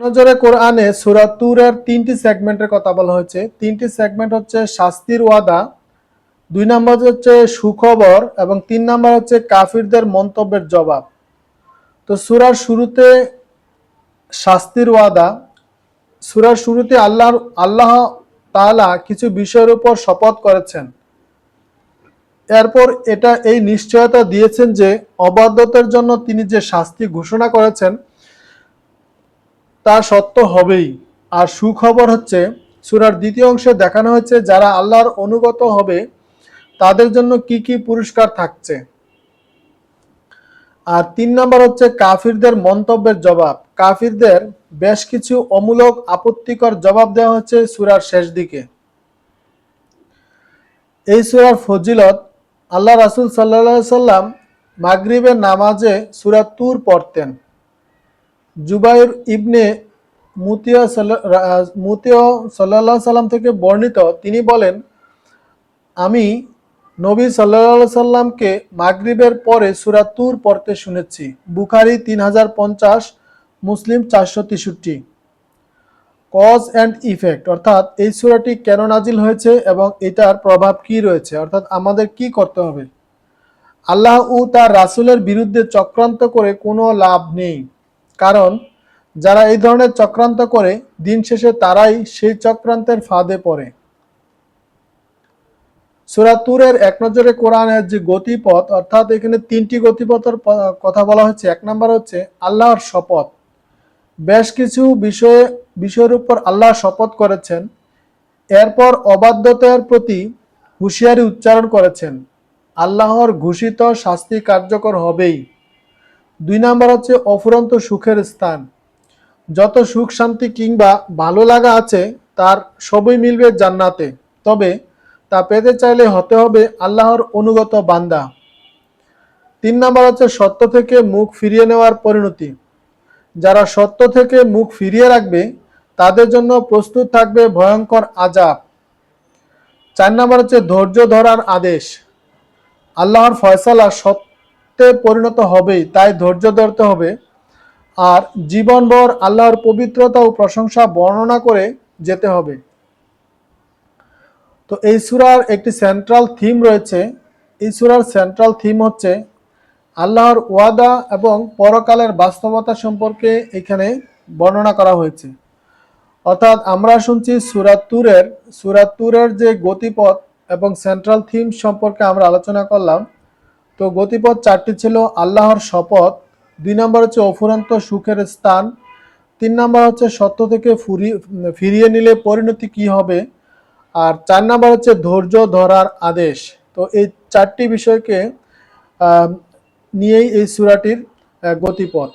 নজরে কোরআনে সূরা তুরের তিনটি সেগমেন্টের কথা বলা হয়েছে। তিনটি সেগমেন্ট হচ্ছে শাস্তির ওয়াদা, দুই নম্বর হচ্ছে সুখবর, এবং তিন নম্বর হচ্ছে কাফিরদের মন্তব্যের জবাব। তো সূরার শুরুতে শাস্তির ওয়াদা, সুরার শুরুতে আল্লাহর, আল্লাহ তাআলা কিছু বিষয়ের উপর শপথ করেছেন। এরপর এটা এই নিশ্চয়তা দিয়েছেন যে অবাধ্যতার জন্য তিনি যে শাস্তি ঘোষণা করেছেন তা সত্য হবেই। আর সুখবর হচ্ছে, সুরার দ্বিতীয় অংশে দেখানো হয়েছে যারা আল্লাহর অনুগত হবে, তাদের জন্য কি কি পুরস্কার থাকছে। আর তিন নম্বর হচ্ছে কাফিরদের মন্তব্যের জবাব। কাফিরদের বেশ কিছু অমূলক আপত্তিকর জবাব দেওয়া হচ্ছে সুরার শেষ দিকে। এই সূরার ফজিলত আল্লাহ রাসুল সাল্লাল্লাহু সাল্লাম মাগরিবের নামাজে সূরা তুর পড়তেন। জুবাইর ইবনে মুতিয়া সাল্লা- মুতিয়া সাল্লাহ সাল্লাম থেকে বর্ণিত, তিনি বলেন, আমি নবী সাল্লাহ সাল্লামকে মাগরিবের পরে সূরা তুর পড়তে শুনেছি। বুখারি তিন হাজার পঞ্চাশ, মুসলিম চারশো তেষট্টি। কজ অ্যান্ড ইফেক্ট, অর্থাৎ এই সুরাটি কেন নাজিল হয়েছে এবং এটার প্রভাব কি রয়েছে? অর্থাৎ আমাদের কি করতে হবে? আল্লাহ ও তার রাসূলের বিরুদ্ধে চক্রান্ত করে কোনো লাভ নেই। কারণ যারা এই ধরনের চক্রান্ত করে, দিন শেষে তারাই সেই চক্রান্তের ফাঁদে পড়ে। সূরা তুরের এক নজরে কোরআনের যে গতিপথ, অর্থাৎ এখানে তিনটি গতিপথের কথা বলা হচ্ছে এক নম্বর হচ্ছে আল্লাহর শপথ। বেশ কিছু বিষয়ে, বিষয়ের উপর আল্লাহ শপথ করেছেন। এরপর অবাধ্যতার প্রতি হুঁশিয়ারি উচ্চারণ করেছেন। আল্লাহর ঘোষিত শাস্তি কার্যকর হবেই। দুই নাম্বার হচ্ছে অফুরন্ত সুখের স্থান। যত সুখ, শান্তি কিংবা ভালো লাগা আছে, তার সবই মিলবে জান্নাতে। তবে তা পেতে চাইলে হতে হবে আল্লাহর অনুগত বান্দা। তিন নাম্বার হচ্ছে সত্য থেকে মুখ ফিরিয়ে নেওয়ার পরিণতি। যারা সত্য থেকে মুখ ফিরিয়ে রাখবে, তাদের জন্য প্রস্তুত থাকবে ভয়ঙ্কর আজাব চার নাম্বার হচ্ছে ধৈর্য ধরার আদেশ। আল্লাহর ফয়সালা সত্যে পরিণত হবেই, তাই ধৈর্য ধরতে হবে। আর জীবনভর আল্লাহর পবিত্রতা ও প্রশংসা বর্ণনা করে যেতে হবে। তো এই সুরার একটি সেন্ট্রাল থিম রয়েছে। এই সুরার সেন্ট্রাল থিম হচ্ছে আল্লাহর ওয়াদা এবং পরকালের বাস্তবতা সম্পর্কে এখানে বর্ণনা করা হয়েছে। অর্থাৎ আমরা শুনছি সুরাতুরের সুরাতুরের যে গতিপথ এবং সেন্ট্রাল থিম সম্পর্কে আমরা আলোচনা করলাম। তো গতিপথ চারটি ছিল, আল্লাহর শপথ, দুই নম্বর হচ্ছে অফুরান্ত সুখের স্থান, তিন নম্বর হচ্ছে সত্য থেকে ফুরিয়ে ফিরিয়ে নিলে পরিণতি কি হবে, আর চার নম্বর হচ্ছে ধৈর্য ধরার আদেশ। তো এই চারটি বিষয়কে নিয়েই এই সুরাটির গতিপথ।